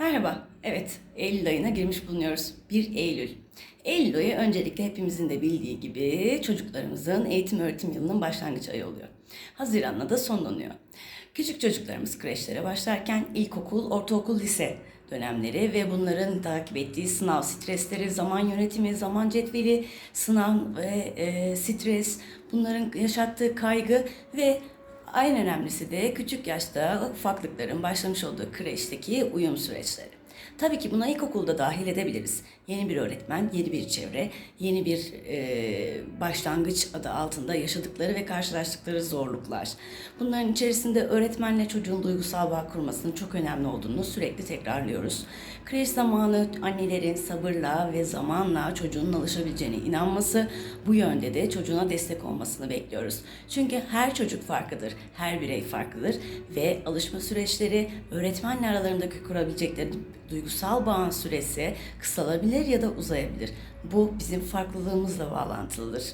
Merhaba. Evet, Eylül ayına girmiş bulunuyoruz. 1 Eylül. Eylül ayı öncelikle hepimizin de bildiği gibi çocuklarımızın eğitim öğretim yılının başlangıç ayı oluyor. Haziran'la da sonlanıyor. Küçük çocuklarımız kreşlere başlarken ilkokul, ortaokul, lise dönemleri ve bunların takip ettiği sınav stresleri, zaman yönetimi, zaman cetveli, sınav ve e, stres, bunların yaşattığı kaygı ve en önemlisi de küçük yaşta ufaklıkların başlamış olduğu kreşteki uyum süreçleri. Tabii ki buna ilkokulda dahil edebiliriz. Yeni bir öğretmen, yeni bir çevre, yeni bir e, başlangıç adı altında yaşadıkları ve karşılaştıkları zorluklar. Bunların içerisinde öğretmenle çocuğun duygusal bağ kurmasının çok önemli olduğunu sürekli tekrarlıyoruz. Kreş zamanı annelerin sabırla ve zamanla çocuğun alışabileceğine inanması, bu yönde de çocuğuna destek olmasını bekliyoruz. Çünkü her çocuk farklıdır, her birey farklıdır ve alışma süreçleri öğretmenle aralarındaki kurabilecekleri duygusal bağın süresi kısalabilir ya da uzayabilir. Bu bizim farklılığımızla bağlantılıdır.